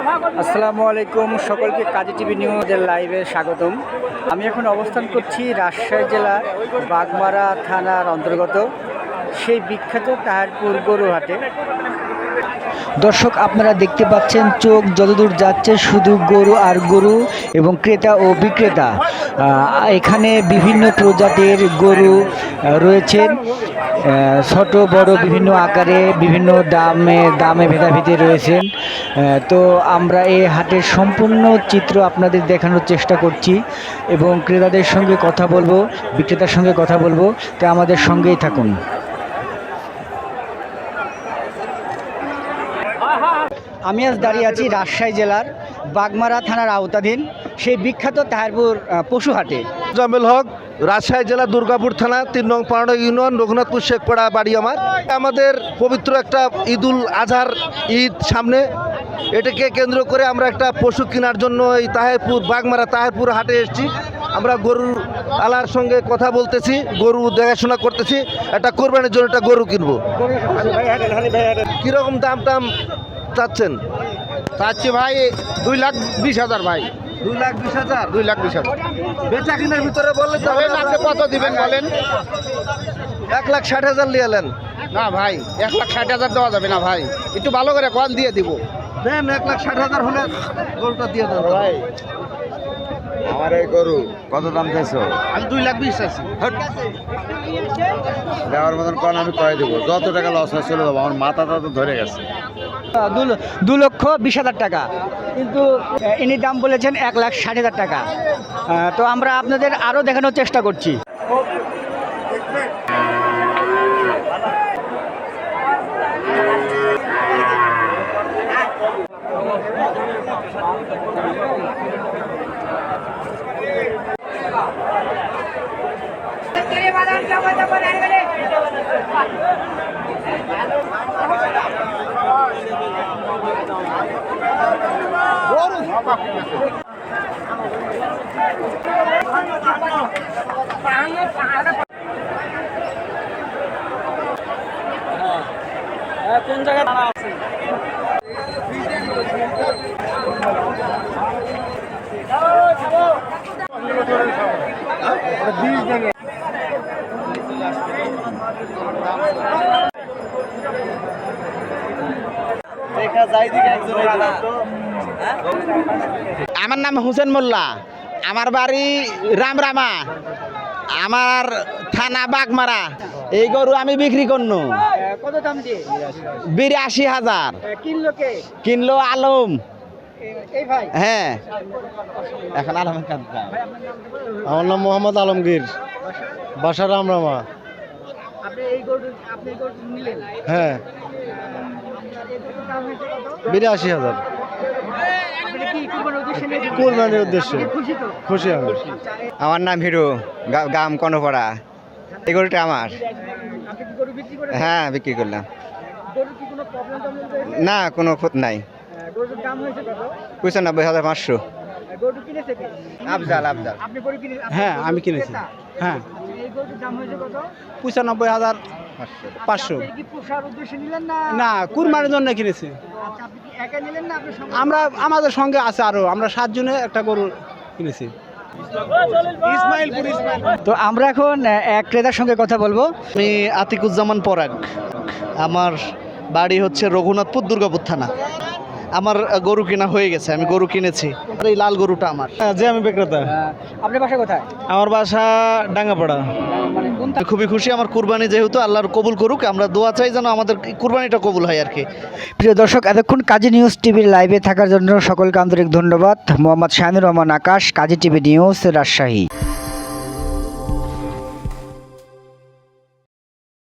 আসসালামু আলাইকুম, সকলকে কাজী টিভি নিউজের লাইভে স্বাগতম। আমি এখন অবস্থান করছি রাজশাহী জেলা বাগমারা থানার অন্তর্গত, সেই বিখ্যাত তাহারপুর গরুহাটে। দর্শক, আপনারা দেখতে পাচ্ছেন চোখ যতদূর যাচ্ছে শুধু গরু আর গরু এবং ক্রেতা ও বিক্রেতা। এখানে বিভিন্ন প্রজাতির গরু রয়েছেন ছোট, বড় বিভিন্ন আকারে, বিভিন্ন দামে দামে ভেদাভেদে রয়েছেন তো আমরা এই হাটের সম্পূর্ণ চিত্র আপনাদের দেখানোর চেষ্টা করছি এবং ক্রেতাদের সঙ্গে কথা বলব, বিক্রেতার সঙ্গে কথা বলব। তো আমাদের সঙ্গেই থাকুন। আমি আজ দাঁড়িয়ে আছি রাজশাহী জেলার বাগমারা থানার আওতাধীন সেই বিখ্যাত তাহারপুর পশুহাটে। জামেল হক, রাজশাহী জেলা দুর্গাপুর থানা, তিন নং পাড়া ইউনিয়ন, রঘুনাথপুর শেখপাড়া বাড়ি আমার। আমাদের পবিত্র একটা ঈদুল আজহার ঈদ সামনে। এটাকে কেন্দ্র করে আমরা একটা পশু কেনার জন্য এই তাহেরপুর, বাগমারা তাহেরপুর হাটে এসেছি। আমরা গরুর আলার সঙ্গে কথা বলতেছি গরু দেখাশোনা করতেছি একটা কোরবানির জন্য একটা গরু কিনবো। কীরকম দাম টাম চাচ্ছেন? চাচ্ছি ভাই দুই লাখ বিশ হাজার ভাই। দুই লাখ বিশ হাজার? দুই লাখ বিশ হাজার। বেচা কিনার ভিতরে বললে তো তবে আপনি কত দিবেন বলেন। এক লাখ ষাট হাজার লিয়ালেন না ভাই এক লাখ ষাট হাজার দেওয়া যাবে না ভাই। একটু ভালো করে কল দিয়ে দিব। দেন এক লাখ ষাট হাজার হলে গরুটা দিয়ে দেন। ভাই আমার এই গরু কত দাম চাইছো? আমি দুই লাখ বিশ আছি দেওয়ার মতন কন আমি কয়ে দেবো। যত টাকা লস হয় চলে যাব। আমার মাথাটা তো ধরে গেছে। দু লক্ষ বিশ হাজার টাকা। কিন্তু ইনি দাম বলেছেন এক লাখ ষাট হাজার টাকা। তো আমরা আপনাদের আরও দেখানোর চেষ্টা করছি। কোন জায়গায় আমার নাম হুসেন মোল্লা। আমার বাড়ি রামরামা আমার থানা বাগমারা। এই গরু আমি বিক্রি করনু। কত দাম দিয়ে? বিরাশি হাজার। কিনলো কে? কিনলো আলম। হ্যাঁ। এখন আলমের কাজ আমার নাম মোহাম্মদ আলমগীর। বাসা রামরামা আপনি এই গরু আপনি এই গরু নিলেন? হ্যাঁ। বিরাশি হাজার। কুরবানির উদ্দেশ্যে খুশি তো? খুশি আমি। আমার নাম হিরো গাম কনপড়া এই গরুটা আমার। আপনি কি গরু বিক্রি করেন? হ্যাঁ বিক্রি করলাম। না কোনো ক্ষত নাই। গরুর দাম হয়েছে কত? পঁচানব্বই হাজার পাঁচশো। গরু কিনেছে কে? আফজাল আফজাল। হ্যাঁ, আমি কিনেছি। হ্যাঁ। এই গরুর দাম হয়েছে কত? পঁচানব্বই হাজার পাঁচশো। না? না কুরবানির জন্য কিনেছি। আমরা আমাদের সঙ্গে আছে আরও আমরা সাতজনে একটা গরু কিনেছি। তো আমরা এখন এক ক্রেতার সঙ্গে কথা বলব। আমি আতিকুজ্জামান পরাগ। আমার বাড়ি হচ্ছে রঘুনাথপুর দুর্গাপুর থানা। আমার গরু কেনা হয়ে গেছে আমি গরু কিনেছি। আর এই লাল গরুটা আমার। যে আমি বিক্রেতা। আপনার বাসা কোথায়? আমার বাসা ডাঙ্গাপাড়া। মানে খুবই খুশি আমার কুরবানি যেহেতু আল্লাহর কবুল করুক আমরা দোয়া চাই যেন আমাদের কুরবানিটা কবুল হয় আর কি। প্রিয় দর্শক এতক্ষণ কাজী নিউজ টিভির লাইভে থাকার জন্য সকলকে আন্তরিক ধন্যবাদ। Mohammad Shahanur Rahman Akash Kazi TV news Rajshahi.